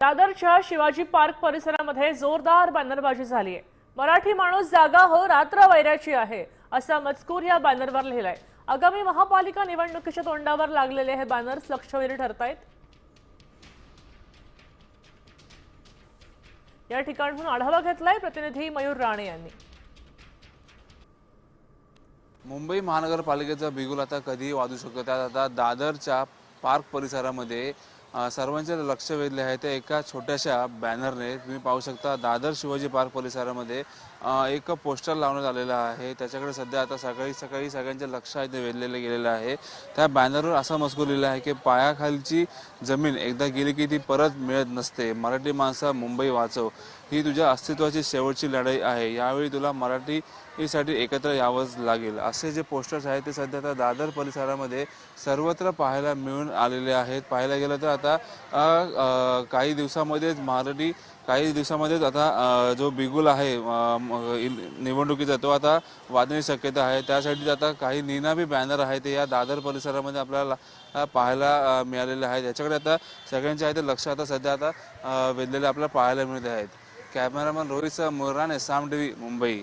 दादरच्या शिवाजी पार्क परिसरामध्ये जोरदार बॅनरबाजी झाली आहे मराठी माणूस जागा हो रात्र वैराची आहे असा मजकूर या बॅनरवर लिहिलाय. आगामी महापालिका निवडणुकीच्या तोंडावर लागलेले हे बॅनर्स लक्षवेधी ठरतायत? या ठिकाणहून आढावा घेतलाय प्रतिनिधी मयूर राणे यांनी. मुंबई महानगरपालिकेचा बिगुल आता कधी वाजू शकतो. त्यात आता दादरच्या पार्क परिसरामध्ये सर्वांचे लक्ष वेधले आहे. ते एका छोट्याशा बॅनरने तुम्ही पाहू शकता दादर शिवाजी पार्क परिसरामध्ये एक पोस्टर लावण्यात आलेलं आहे. त्याच्याकडे सध्या आता सकाळी सकाळी सगळ्यांचे लक्ष आहे ते वेधलेलं गेलेलं आहे. त्या बॅनरवर असा मजकूर लिहिला आहे की पायाखालची जमीन एकदा गेली की ती परत मिळत नसते. मराठी माणसा मुंबई वाचव. ही तुझ्या अस्तित्वाची शेवटची लढाई आहे. यावेळी तुला मराठी साठी एकत्र यावंच लागेल. असे जे पोस्टर्स आहेत ते सध्या आता दादर परिसरामध्ये सर्वत्र पाहायला मिळून आलेले आहेत. पाहायला गेलं तर आता काही दिवसामध्येच मराठी काही दिवसामध्येच आता जो बिगुल आहे निवडणुकीचा तो आता वाजण्याची शक्यता आहे. त्यासाठी आता काही निनामी बॅनर आहे ते या दादर परिसरामध्ये आपल्याला पाहायला मिळालेले आहेत. याच्याकडे आता सगळ्यांचे आहे ते लक्ष आता सध्या आता वेधलेले आपल्याला पाहायला मिळते आहेत. Cameraman Rohit Murane Saam TV Mumbai.